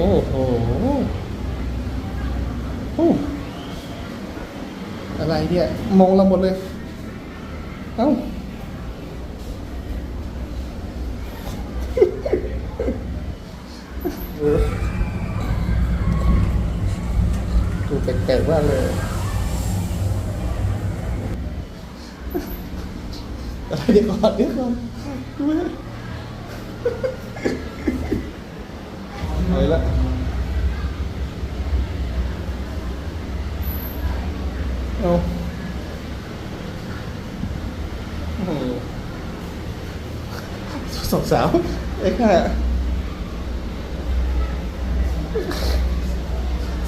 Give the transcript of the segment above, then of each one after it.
โอ้โหโอ้อะไรเนี่ย มองเราหมดเลย เอ้า ดูแปลกๆมากเลย อะไรเดี๋ยวก่อนเดี๋ยวก่อน ดูไหมไปละเอาโอ้โหสองสาวไอ้ข้า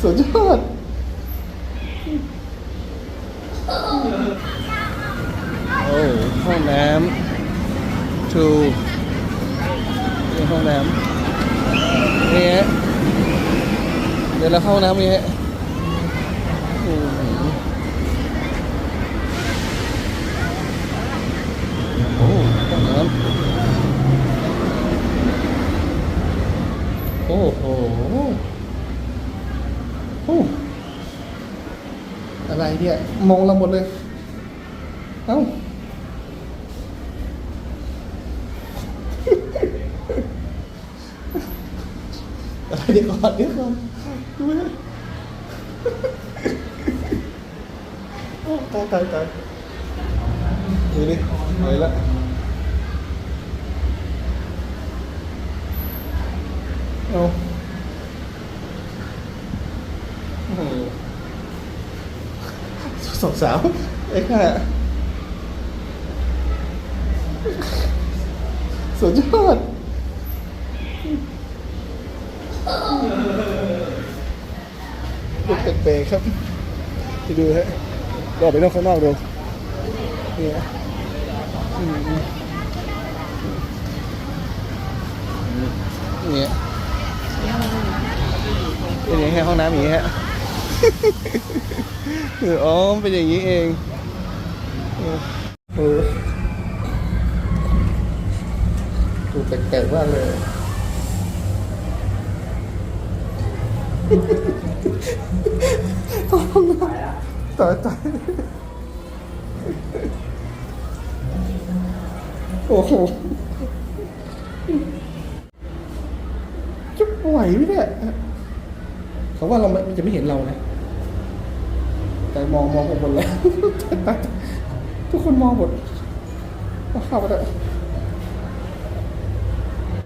สุดยอดโอ้ห้องน้ำทูนี่ห้องน้ำ นี่ฮะเดี๋ยวเราเข้าห้องน้ำนี่ฮะโอ้โหโอ้ห้องน้ำโอ้โหโอ้อะไรเนี่ยมองเราหมดเลย เอ้า อะไร เดี๋ยวก่อนเดี๋ยวก่อนดูไหมโอ้ตายตายตายดูดิไปละเอาสองสาวไอ้ข้าสุดยอด ลูกแปลกๆครับที่ดูฮะก็อไปนอกข้างนอกดูนี่ฮะนี่ฮะเป็นอย่างนี้ฮะห้องน้ำอย่างนี้ฮะเอออ๋อเป็นอย่างนี้เองเออเออดูแปลกๆมากเลย ตายตายตายโอ้โหจะไหวไหมเนี่ยเขาว่าเรามันจะไม่เห็นเรานะแต่มองมองผมหมดแล้วทุกคนมองหมดเข้าไปแล้ว